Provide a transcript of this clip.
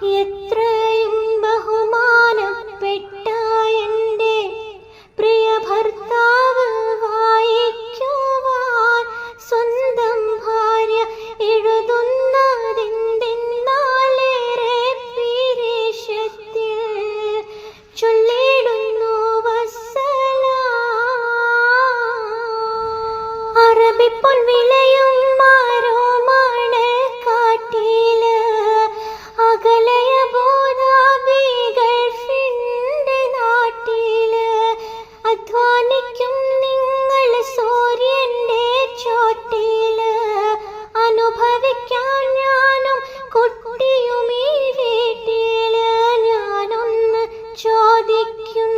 എത്രയും ബഹുമാനപ്പെട്ട എന്റെ പ്രിയ ഭർത്താവ് വായിക്കുവാൻ സ്വന്തം ഭാര്യ എഴുതുന്നതിന്തിന്നാലേറെ പീരീഷത്തിൽ ചൊല്ലിടുന്നു വസല. അറബിപ്പൊൻ വിലയും മാരോ അനുഭവിക്കാൻ ഞാനും കുട്ടിയുമീ വീട്ടിൽ ഞാനൊന്ന് ചോദിക്കും.